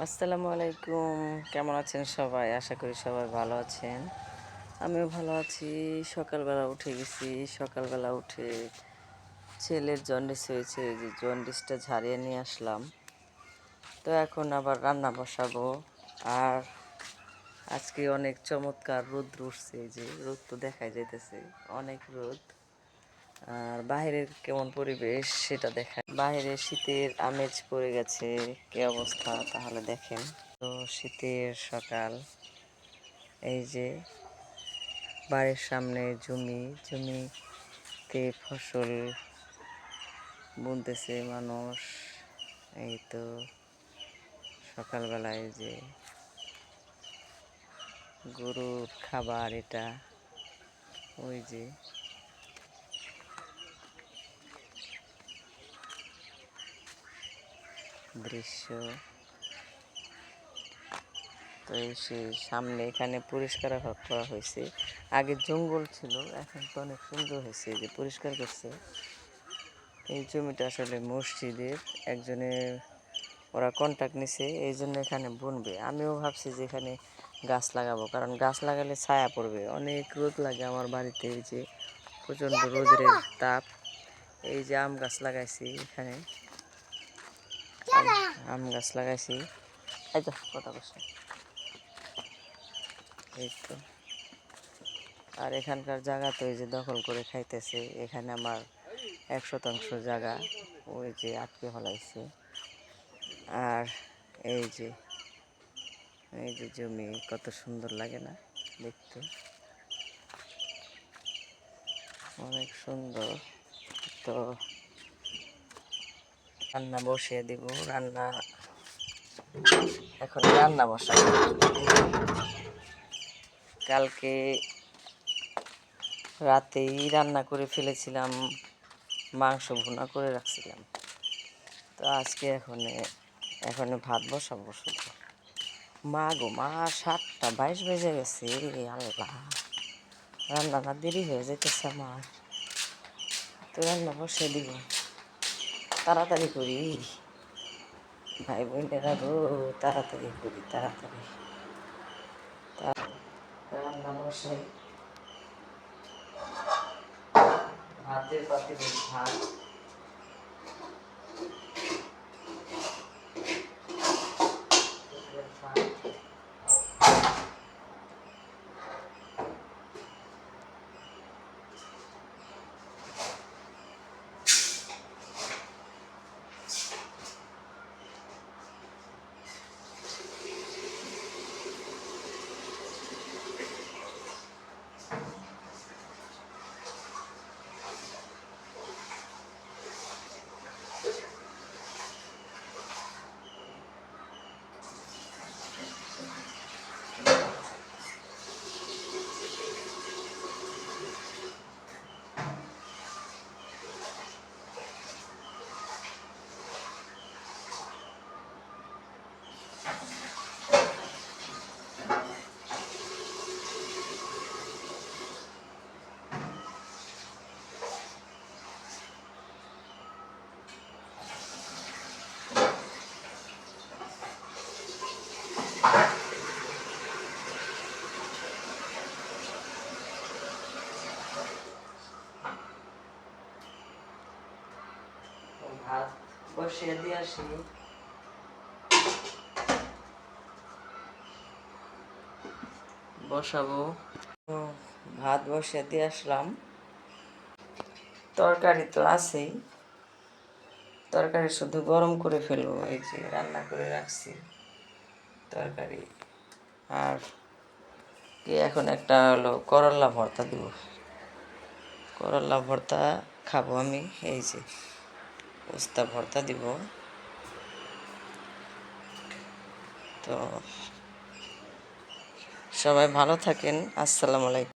আসসালামু আলাইকুম। কেমন আছেন সবাই? আশা করি সবাই ভালো আছেন। আমিও ভালো আছি। সকালবেলা উঠে গেছি। সকালবেলা উঠে ছেলের জন্ডিস হয়েছে। যে জন্ডিসটা ঝাড়িয়ে নিয়ে আসলাম। তো এখন আবার রান্না বসাবো। আর আজকে অনেক চমৎকার রোদ উঠছে। যে রোদ তো দেখাই যাইতেছে। অনেক রোদ। আর বাইরের কেমন পরিবেশ সেটা দেখা বাইরে শীতের আমেজ পড়ে গেছে, কি অবস্থা তাহলে দেখেন। তো শীতের সকাল, এই যে বাড়ির সামনে জমি, জমিতে ফসল বুনতেছে মানুষ, এই তো সকালবেলায় যে গরুর খাবার এটা, ওই যে দৃশ্য। তো সেই সামনে এখানে পরিষ্কার করা হয়েছে। আগে জঙ্গল ছিল, এখন তো অনেক সুন্দর হয়েছে যে পরিষ্কার করছে। এই জমিটা আসলে মসজিদের একজনের ওরা কন্ট্যাক্ট নিছে, এই জন্য এখানে বুনবে। আমিও ভাবছি যে এখানে গাছ লাগাবো, কারণ গাছ লাগালে ছায়া পড়বে। অনেক রোদ লাগে আমার বাড়িতে যে প্রচণ্ড রোদের তাপ। এই যে আম গাছ লাগাইছি এখানে। আম- গাছ লাগাইছি। এই তো কথা বলছি এই তো। আর এখানকার জায়গা তো এই যে দখল করে খাইতেছে। এখানে আমার এক শতাংশ জায়গা ওই যে আটকে হলাইছে আর এই যে এই যে জমি কত সুন্দর লাগে না দেখতে। অনেক সুন্দর। তো রান্না বসিয়ে দিব। রান্না এখন রান্না বসাবো। কালকে রাতেই রান্না করে ফেলেছিলাম, মাংস ভুনা করে রাখছিলাম। তো আজকে এখন এখন ভাত বসাবো শুধু। মা গো, মা সাতটা বাইশ বেজে গেছে আল্লাহ। রান্নাটা দেরি হয়ে যেতেছে আমার। তো রান্না বসে দিব। তাড়াতাড়ি করি। ভাই বোনেরা গো তাড়াতাড়ি করি তাড়াতাড়ি। রান্না বসে ভাতের পাতে ভাত দুপুরের ভাত। ভাত বসিয়ে দিয়ে আসি। বসাবো। ভাত বসিয়ে দিয়ে আসলাম। তরকারি তো আছেই। তরকারি শুধু গরম করে ফেলব, এই যে রান্না করে রাখছি তরকারি। আর কি, এখন একটা হলো করলা ভর্তা দিব। করলা ভর্তা খাব আমি, এই যে। উস্তা ভর্তা দিব তো সবাই ভালো থাকেন আসসালামু আলাইকুম